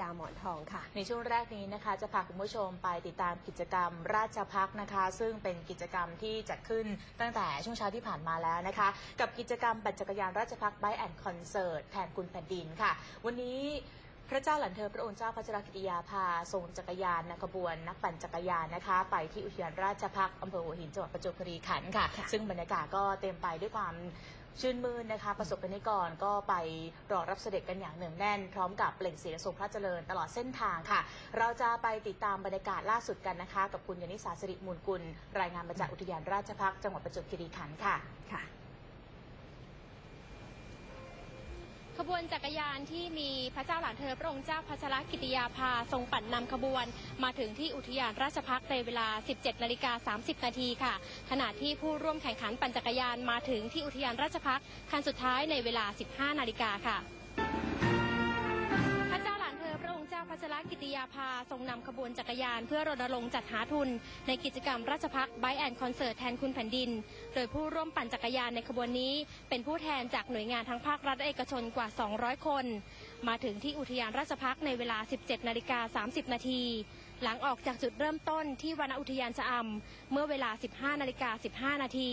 ดาหมอนทองค่ะ ในช่วงแรกนี้นะคะจะพาคุณผู้ชมไปติดตามกิจกรรมราชพักนะคะ ซึ่งเป็นกิจกรรมที่จัดขึ้นตั้งแต่ช่วงเช้าที่ผ่านมาแล้วนะคะ กับกิจกรรมปั่นจักรยานราชพักไบแอนด์คอนเสิร์ตแทนคุณแผ่นดินค่ะ วันนี้ พระเจ้าหลันเธอพระองค์เจ้าพัชรกิติยาภาทรงจักรยานนขบวนนักปั่นจักรยานนะคะ ไปที่อุทยานราชพักอำเภอหัวหินจังหวัดประจวบคีรีขันธ์ค่ะ ซึ่งบรรยากาศก็เต็มไปด้วยความชื่นมื่นนะคะ ประสบกนิกรก็ไปรอรับเสด็จกันอย่างเนืองแน่น พร้อมกับเปล่งเสียงทรงพระเจริญตลอดเส้นทางค่ะ เราจะไปติดตามบรรยากาศล่าสุดกันนะคะ กับคุณยนิสาสิริมูลกุล รายงานมาจากอุทยานราชพักจังหวัดประจวบคีรีขันธ์ค่ะค่ะ ขบวนจักรยานที่มีพระเจ้าหลานเธอพระองค์เจ้าพัชรกิติยาภาทรงปั่นนำขบวน มาถึงที่อุทยานราชพักในเวลา 17นาฬิกา30 นาทีค่ะ ขณะที่ผู้ร่วมแข่งขันปั่นจักรยานมาถึงที่อุทยานราชพักคันสุดท้ายในเวลา 15 นาฬิกาค่ะ ชรกิติยาภาทรงนำขบวนจักรยานเพื่อรณรงค์จัดหาทุน ในกิจกรรมราชพักไบแอนคอนเสิร์ตแทนคุณแผ่นดิน โดยผู้ร่วมปั่นจักรยานในขบวนนี้ เป็นผู้แทนจากหน่วยงานทั้งภาครัฐและเอกชนกว่า 200 คน มาถึงที่อุทยานราชพักในเวลา 17 นาฬิกา 30 นาทีหลังออกจากจุดเริ่มต้นที่วนอุทยานชะอำเมื่อเวลา 15 นาฬิกา 15 นาที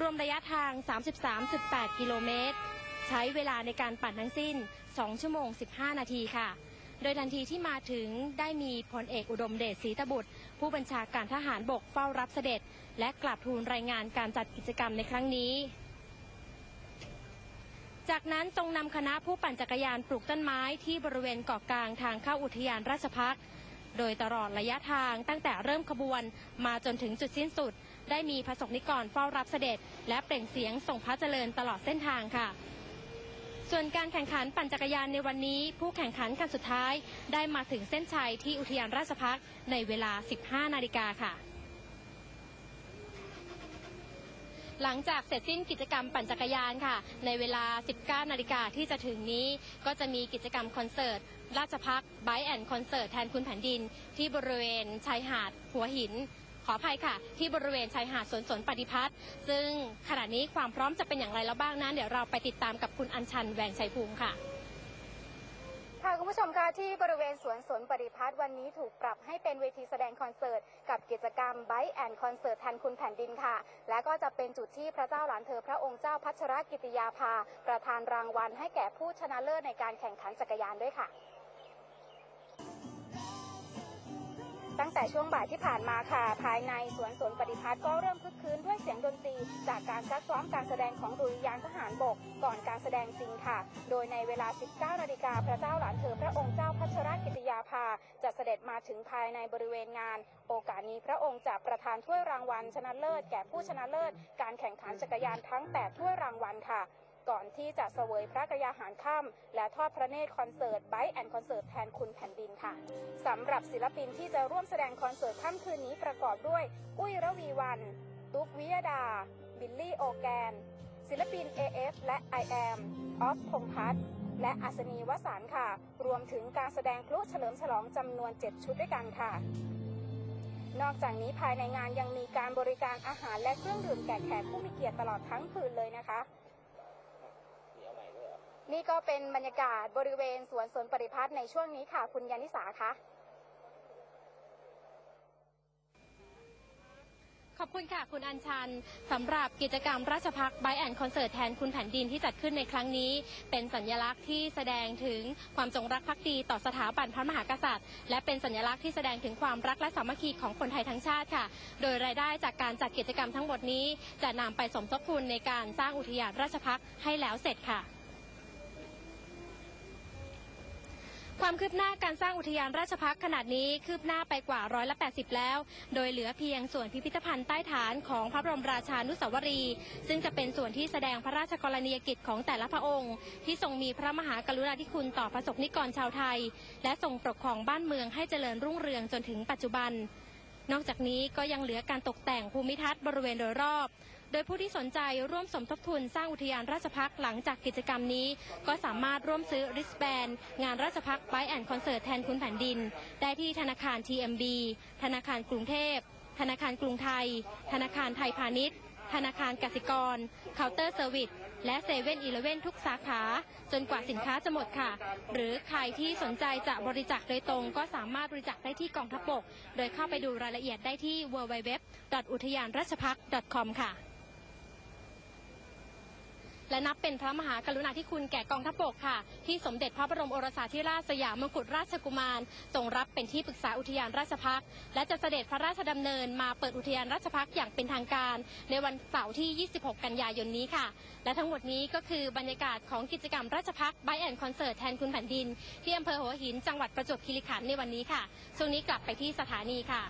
รวมระยะทาง 33.8 กิโลเมตร ใช้เวลาในการปั่นทั้งสิ้น 2 ชั่วโมง 15 นาทีค่ะ โดยทันทีที่มาถึงได้มีพลเอกอุดมเดชศรีตบุตร ผู้บัญชาการทหารบกเฝ้ารับเสด็จ และกราบทูลรายงานการจัดกิจกรรมในครั้งนี้ จากนั้นทรงนำคณะผู้ปั่นจักรยานปลูกต้นไม้ที่บริเวณเกาะกลางทางเข้าอุทยานราชพักษ์โดยตลอดระยะทางตั้งแต่เริ่มขบวนมาจนถึงจุดสิ้นสุด ได้มีพระสงฆ์นิกรเฝ้ารับเสด็จ และเปล่งเสียงส่งพระเจริญตลอดเส้นทางค่ะ ส่วนการแข่งขันปั่นจักรยานในวันนี้ ผู้แข่งขันกันสุดท้าย ได้มาถึงเส้นชัยที่อุทยานราชพักษ์ในเวลา 15 นาฬิกาค่ะ หลังจากเสร็จสิ้นกิจกรรมปั่นจักรยานค่ะ ในเวลา 19 นาฬิกาที่จะถึงนี้ ก็จะมีกิจกรรมคอนเสิร์ตราชพักไบแอนคอนเสิร์ตแทนคุณแผ่นดิน ที่บริเวณชายหาดหัวหิน ขออภัยค่ะ ที่บริเวณชายหาดสวนสนปฏิพัฒน์ซึ่งขณะนี้ความพร้อมจะเป็นอย่างไรแล้วบ้างนั้นเดี๋ยวเราไปติดตามกับคุณอัญชันแหวงชัยภูมิค่ะค่ะคุณผู้ชมคะที่บริเวณสวนสนปริพัฒน์วันนี้ถูกปรับให้เป็นเวทีแสดงคอนเสิร์ต กับกิจกรรมไบแอนคอนเสิร์ตแทนคุณแผ่นดินค่ะ และก็จะเป็นจุดที่พระเจ้าหลานเธอพระองค์เจ้าพัชรกิติยาภา ประธานรางวัลให้แก่ผู้ชนะเลิศในการแข่งขันจักรยานด้วยค่ะ ตั้งแต่ช่วงบ่ายที่ผ่านมาค่ะ ภายในสวนสนปฏิพัฒน์ก็เริ่มคึกคืนด้วยเสียงดนตรี จากการซักซ้อมการแสดงของดุริยางทหารบก ก่อนการแสดงจริงค่ะ โดยในเวลา 19 นาฬิกาพระเจ้าหลานเธอพระองค์เจ้าพัชรกิติยาภา จะเสด็จมาถึงภายในบริเวณงาน โอกาสนี้พระองค์จะประทานถ้วยรางวัลชนะเลิศ แก่ผู้ชนะเลิศ การแข่งขันจักรยานทั้ง 8 ถ้วยรางวัลค่ะ ก่อนที่จะเสวยพระกยาหารค่ำและทอดพระเนตรคอนเสิร์ตไบแอนคอนเสิร์ตแทนคุณแผ่นดินค่ะสำหรับศิลปินที่จะร่วมแสดงคอนเสิร์ตค่ำคืนนี้ประกอบด้วย อุ้ยระวีวัน ตุ๊กวิยดา บิลลี่โอแกน ศิลปิน AF และ I am ออฟพงพัฒน์และอัศนีวสานค่ะ รวมถึงการแสดงพลุเฉลิมฉลองจำนวน 7 ชุดด้วยกันค่ะ นอกจากนี้ภายในงานยังมีการบริการอาหารและเครื่องดื่มแก่แขกผู้มีเกียรติตลอดทั้งคืนเลยนะคะ นี่ก็เป็นบรรยากาศบริเวณสวนสนปริพัฒน์ในช่วงนี้ค่ะ คุณยานิสาคะขอบคุณค่ะ คุณอัญชันสำหรับกิจกรรมราชพักไบแอนคอนเสิร์ตแทนคุณแผ่นดินที่จัดขึ้นในครั้งนี้ เป็นสัญลักษณ์ที่แสดงถึงความจงรักภักดีต่อสถาบันพระมหากษัตริย์ และเป็นสัญลักษณ์ที่แสดงถึงความรักและสามัคคีของคนไทยทั้งชาติค่ะ โดยรายได้จากการจัดกิจกรรมทั้งหมดนี้ จะนำไปสมทบทุนในการสร้างอุทยานราชพักให้แล้วเสร็จค่ะ ความคืบหน้าการสร้างอุทยานราชพักษ์ขนาดนี้คืบหน้าไปกว่าร้อยละ80 แล้ว โดยเหลือเพียงส่วนพิพิธภัณฑ์ใต้ฐานของพระบรมราชานุสาวรีย์ซึ่งจะเป็นส่วนที่แสดงพระราชกรณียกิจของแต่ละพระองค์ ที่ทรงมีพระมหากรุณาธิคุณต่อประสบนิกรชาวไทย และทรงปกครองบ้านเมืองให้เจริญรุ่งเรืองจนถึงปัจจุบัน นอกจากนี้ก็ยังเหลือการตกแต่งภูมิทัศน์บริเวณโดยรอบ โดยผู้ที่สนใจร่วมสมทบทุนสร้างอุทยานราชพักษ์หลังจากกิจกรรมนี้ ก็สามารถร่วมซื้อริสแบนงานราชพักษ์ไบแอนคอนเสิร์ตแทนคุณแผ่นดิน ได้ที่ธนาคาร TMB ธนาคารกรุงเทพ ธนาคารกรุงไทย ธนาคารไทยพาณิชย์ ธนาคารกสิกร เคาน์เตอร์เซอร์วิส และเซเว่นอีเลเว่นทุกสาขา จนกว่าสินค้าจะหมดค่ะ หรือใครที่สนใจจะบริจาคโดยตรง ก็สามารถบริจาคได้ที่กองทัพบก โดยเข้าไปดูรายละเอียดได้ที่ www. อุทยานราชพัก .com ค่ะ และนับเป็นพระมหากรุณาธิคุณแก่กองทัพบกค่ะ ที่สมเด็จพระบรมโอรสาธิราชสยามมงกุฎราชกุมารทรงรับเป็นที่ปรึกษาอุทยานราชพักและจะเสด็จพระราชดำเนินมาเปิดอุทยานราชพักอย่างเป็นทางการ ในวันเสาร์ที่ 26 กันยายนนี้ค่ะ และทั้งหมดนี้ก็คือบรรยากาศของกิจกรรมราชพักไบแอนคอนเสิร์ตแทนคุณแผ่นดิน ที่อำเภอหัวหินจังหวัดประจวบคีรีขันธ์ในวันนี้ค่ะช่วงนี้กลับไปที่สถานีค่ะ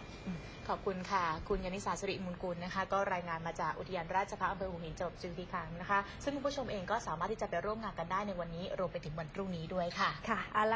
ขอบคุณค่ะ คุณยานิสาสุริมูลกุลนะคะ ก็รายงานมาจากอุทยานราชพักษ์อำเภอหูหินจังหวัดจุฬาคังนะคะ ซึ่งคุณผู้ชมเองก็สามารถที่จะไปร่วมงานกันได้ในวันนี้ รวมไปถึงวันพรุ่งนี้ด้วยค่ะ ค่ะเอาละ